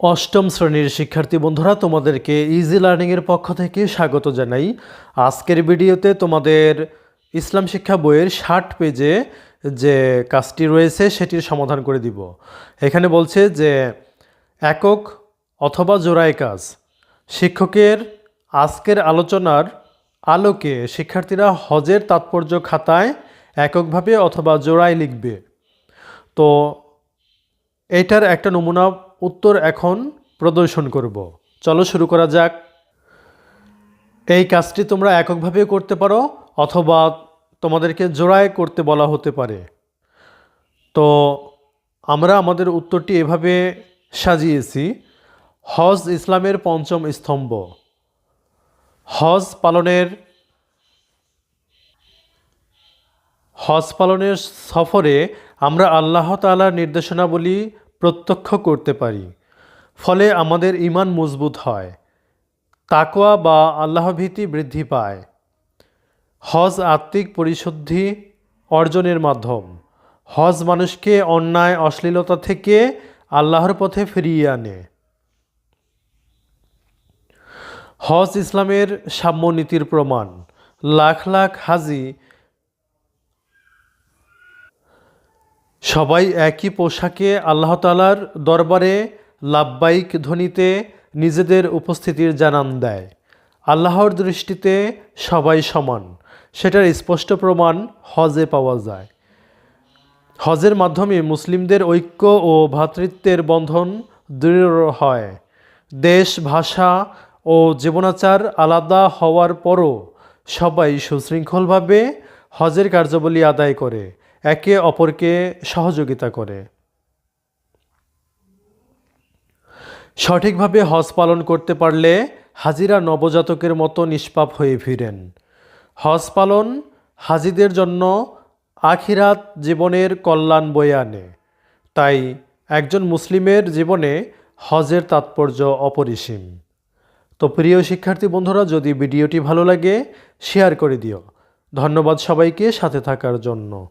অষ্টম শ্রেণির শিক্ষার্থী বন্ধুরা, তোমাদেরকে ইজি লার্নিংয়ের পক্ষ থেকে স্বাগত জানাই। আজকের ভিডিওতে তোমাদের ইসলাম শিক্ষা বইয়ের ষাট পেজে যে কাজটি রয়েছে, সেটির সমাধান করে দিব। এখানে বলছে যে, একক অথবা জোড়ায় কাজ। শিক্ষকের আজকের আলোচনার আলোকে শিক্ষার্থীরা হজের তাৎপর্য খাতায় এককভাবে অথবা জোড়ায় লিখবে। তো, এটার একটা নমুনা উত্তর এখন প্রদর্শন করব। চলো শুরু করা যাক। এই কাজটি তোমরা এককভাবে করতে পারো, অথবা তোমাদেরকে জোড়ায় করতে বলা হতে পারে। তো, আমরা আমাদের উত্তরটি এভাবে সাজিয়েছি। হজ ইসলামের পঞ্চম স্তম্ভ। হজ পালনের হজ পালনের সফরে আমরা আল্লাহ তাআলার নির্দেশনাবলী প্রত্যক্ষ করতে পারি। ফলে আমাদের ইমান মজবুত হয়। তাকোয়া বা আল্লাহভীতি বৃদ্ধি পায়। হজ আত্মিক পরিশুদ্ধি অর্জনের মাধ্যম। হজ মানুষকে অন্যায়, অশ্লীলতা থেকে আল্লাহর পথে ফিরিয়ে আনে। হজ ইসলামের সাম্যনীতির প্রমাণ। লাখ লাখ হাজি সবাই একই পোশাকে আল্লাহ তালার দরবারে লাভবাইক ধ্বনিতে নিজেদের উপস্থিতির জানান দেয়। আল্লাহর দৃষ্টিতে সবাই সমান, সেটার স্পষ্ট প্রমাণ হজে পাওয়া যায়। হজের মাধ্যমে মুসলিমদের ঐক্য ও ভ্রাতৃত্বের বন্ধন দৃঢ় হয়। দেশ, ভাষা ও জীবনাচার আলাদা হওয়ার পরও সবাই সুশৃঙ্খলভাবে হজের কার্যাবলী আদায় করে। একে অপরকে সহযোগিতা করে। সঠিকভাবে হজ পালন করতে পারলে হাজিরা নবজাতকের মতো নিষ্পাপ হয়ে ফিরেন। হজ পালন হাজিদের জন্য আখিরাত জীবনের কল্যাণ বয়ে আনে। তাই একজন মুসলিমের জীবনে হজের তাৎপর্য অপরিসীম। তো প্রিয় শিক্ষার্থী বন্ধুরা, যদি ভিডিওটি ভালো লাগে, শেয়ার করে দিও। ধন্যবাদ সবাইকে সাথে থাকার জন্য।